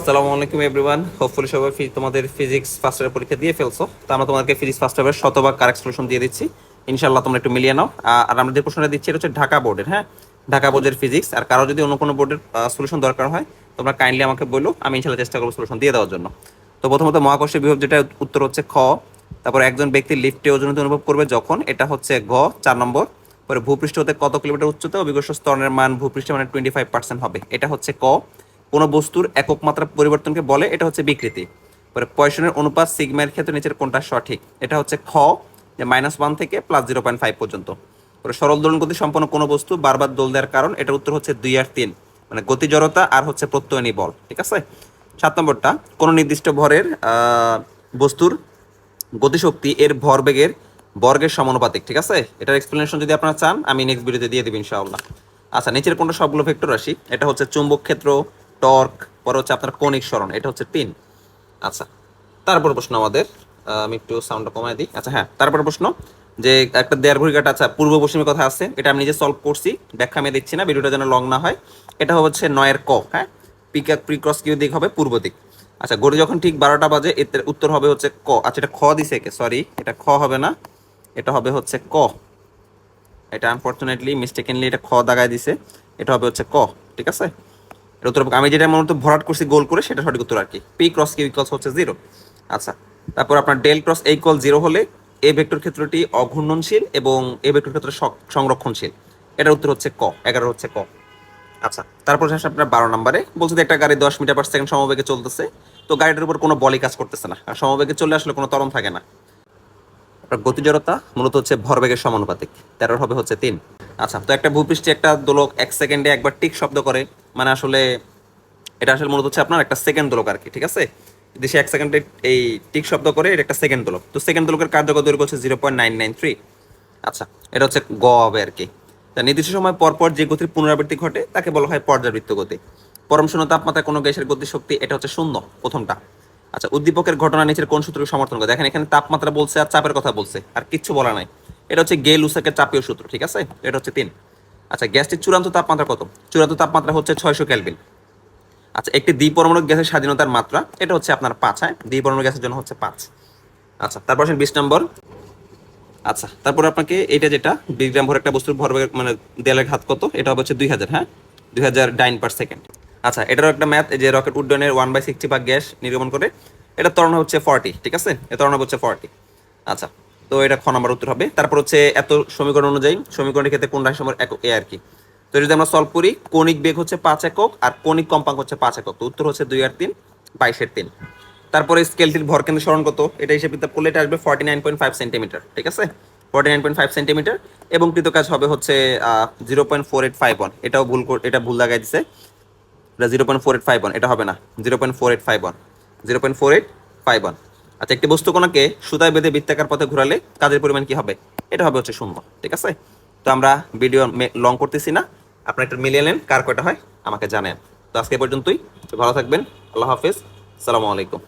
আসসালামু আলাইকুম everyone hopefully সবাই তোমাদের ফিজিক্স ফার্স্ট ইয়ার পরীক্ষা দিয়ে ফেলছো। তো আমরা তোমাদেরকে ফিজিক্স ফার্স্ট ইয়ারের শতভাগ কারেক্ট সলিউশন দিয়ে দিচ্ছি। ইনশাআল্লাহ তোমরা একটু মিলিয়ে নাও। আর আমরা যে প্রশ্নটা দিচ্ছি, এটা হচ্ছে ঢাকা বোর্ডের হ্যাঁ? ঢাকা বোর্ডের ফিজিক্স আর কারও যদি অন্য কোনো বোর্ডের সলিউশন দরকার হয়, তোমরা কাইন্ডলি আমাকে বলো। আমি ইনশাআল্লাহ চেষ্টা করব সলিউশন দিয়ে দেওয়ার জন্য। তো প্রথমত মহাকর্ষের বিভব যেটা, উত্তর হচ্ছে খ। তারপর একজন ব্যক্তি লিফটে ওজনিত অনুভব করবে যখন, এটা হচ্ছে ঘ, চার নম্বর। পরে ভূপৃষ্ঠ হতে কত কিলোমিটার উচ্চতা, অভিকর্ষ স্তরের মান ভূপৃষ্ঠে মানে টোয়েন্টি ফাইভ পার্সেন্ট হবে। এটা হচ্ছে ক। কোনো বস্তুর একক মাত্রা পরিবর্তনকে বলে, এটা হচ্ছে বিকৃতি। পরে পয়সনের অনুপাত সিগমার ক্ষেত্রে নিচের কোনটা সঠিক। এটা হচ্ছে খ, যে মাইনাস ওয়ান থেকে প্লাস জিরো পয়েন্ট ফাইভ পর্যন্ত। পরে সরল দোলন গতি সম্পন্ন কোনো বস্তু বারবার দোল দেওয়ার কারণ, এটার উত্তর হচ্ছে দুই আর তিন। মানে গতি জড়তা আর হচ্ছে প্রত্যয়নী বল, ঠিক আছে? সাত নম্বরটা, কোনো নির্দিষ্ট ভরের বস্তুর গতিশক্তি এর ভরবেগের বর্গের সমানুপাতিক, ঠিক আছে? এটার এক্সপ্লেনেশন যদি আপনারা চান, আমি নেক্সট ভিডিওতে দিয়ে দেবো ইনশাআল্লাহ। আচ্ছা নিচের কোনটা সবগুলো ভেক্টর রাশি, এটা হচ্ছে চুম্বক ক্ষেত্র টর্ক, পরে হচ্ছে আপনার কৌণিক সরণ এটা হচ্ছে তিন আচ্ছা তারপর প্রশ্ন আমাদের আমি একটু সাউন্ডটা কমাই দিই। আচ্ছা হ্যাঁ তারপর প্রশ্ন, যে একটা দেয়ার ঘড়িকাটা আচ্ছা পূর্ব পশ্চিমের কথা আছে, এটা আমি নিজে সলভ করছি, ব্যাখ্যা আমি দিচ্ছি না, ভিডিওটা যেন লং না হয়। এটা হচ্ছে নয়ের ক হ্যাঁ? পিক প্রি ক্রস কিউ দিক হবে পূর্ব দিক। আচ্ছা ঘড়ি যখন ঠিক বারোটা বাজে এর উত্তর হবে হচ্ছে ক। আচ্ছা এটা খ দিছে কে? সরি এটা খ হবে না, এটা হবে হচ্ছে ক। এটা আনফর্চুনেটলি মিস্টেকেনলি এটা খ দাগায় দিছে, এটা হবে হচ্ছে ক, ঠিক আছে? এটা উত্তর আমি যেটা মূলত ভরাট করছি, গোল করে সেটা সঠিক উত্তর আর কি। পি ক্রস কিউ ইকুয়ালস হচ্ছে জিরো আচ্ছা তারপর আপনার del cross A equal zero হলে এ ভেক্টর ক্ষেত্রটি অঘূর্ণনশীল এবং এ ভেক্টর ক্ষেত্র সংরক্ষণশীল। এটার উত্তর হচ্ছে ক এগারো হচ্ছে ক। আচ্ছা তারপর আসে আপনার বারো নম্বরে। বলছে যে একটা গাড়ি দশ মিটার পার সেকেন্ড সমবেগে চলতেছে, তো গাড়িটার উপর কোনো বলই কাজ করতেছে না। আর সমবেগে চললে আসলে কোনো ত্বরণ থাকে না। গতি জড়তা মূলত হচ্ছে ভরবেগের সমানুপাতিক। তেরোর হবে হচ্ছে তিন। আচ্ছা তো একটা ভূপৃষ্ঠে একটা দোলক এক সেকেন্ডে একবার টিক শব্দ করে মানে আসলে এটা আসলে মূলত হচ্ছে আপনার একটা সেকেন্ড দোলক আর কি, ঠিক আছে? সে এক সেকেন্ডে এই টিক শব্দ করে, এটা একটা সেকেন্ড দোলক। তো সেকেন্ড দোলকের কার্যকর দৈর্ঘ্য হচ্ছে zero point nine nine three. আচ্ছা এটা হচ্ছে গ হবে আর কি। তা নির্দিষ্ট সময় পর পর যে গতির পুনরাবৃত্তি ঘটে, তাকে বলা হয় পর্যাবৃত্ত গতি। পরম শূন্য তাপমাত্রায় কোনো গ্যাসের গতি শক্তি, এটা হচ্ছে শূন্য, প্রথমটা। আচ্ছা উদ্দীপকের ঘটনা নিচের কোন সূত্রকে সমর্থন করে। দেখেন, এখানে তাপমাত্রা বলছে আর চাপের কথা বলছে, আর কিচ্ছু বলা নাই। এটা হচ্ছে গে লুসাকের চাপীয় সূত্র, ঠিক আছে? এটা হচ্ছে তিন। আচ্ছা গ্যাসটির চূড়ান্ত তাপমাত্রা কত? চূড়ান্ত তাপমাত্রা হচ্ছে ছয়শো ক্যালভিন আচ্ছা একটি দ্বিপরমাণু গ্যাসের স্বাধীনতার মাত্রা, এটা হচ্ছে আপনার পাঁচ হ্যাঁ? দ্বিপরমাণু গ্যাসের জন্য হচ্ছে পাঁচ। আচ্ছা তারপর আসেন বিশ নম্বর। আচ্ছা তারপর আপনাকে এটা যেটা বিগ্রাম ভর একটা বস্তুর ভর মানে দেয়ালের ঘাত কত? এটা হচ্ছে দুই হাজার হ্যাঁ? দুই হাজার ডাইন পার সেকেন্ড আচ্ছা এটারও একটা ম্যাথ যে রকেট উড্ডয়নের ওয়ান বাই সিক্সটি ভাগ গ্যাস নির্গমন করে, এটা ত্বরণ হচ্ছে ফর্টি ঠিক আছে? এটা ত্বরণ হচ্ছে ফর্টি আচ্ছা তো এটা খ নম্বর উত্তর হবে। তারপর হচ্ছে এত সমীকরণ অনুযায়ী, সমীকরণের ক্ষেত্রে কোন রাশি একক? এ আর কি। তো যদি আমরা সলভ করি, কৌণিক বেগ হচ্ছে পাঁচ একক আর কৌণিক কম্পাঙ্ক হচ্ছে পাঁচ একক। তো উত্তর হচ্ছে দুই আর তিন, বাইশের তিন। তারপরে স্কেলটির ভর কেন্দ্র সরণ কত? এটা হিসেবে কিতাব করলে এটা আসবে forty nine point five centimetre ঠিক আছে? Forty nine point five centimetre এবং কৃতকাজ হবে হচ্ছে zero point four eight five one এটাও ভুল এটা ভুল লাগাই দিছে। Zero point four eight five one এটা হবে না। Zero point four eight five one zero point four eight five one আচ্ছা একটি বস্তু কোনাকে সুতায় বেঁধে বৃত্তাকার পথে ঘোরালে কাজের পরিমাণ কি হবে? এটা হবে হচ্ছে শূন্য, ঠিক আছে? তো আমরা ভিডিও লং করতেছি না। আপনারা একটু মিলিয়ে নেন, কার কয়টা হয় আমাকে জানেন। তো আজকে পর্যন্তই, ভালো থাকবেন, আল্লাহ হাফিজ, সালামু আলাইকুম।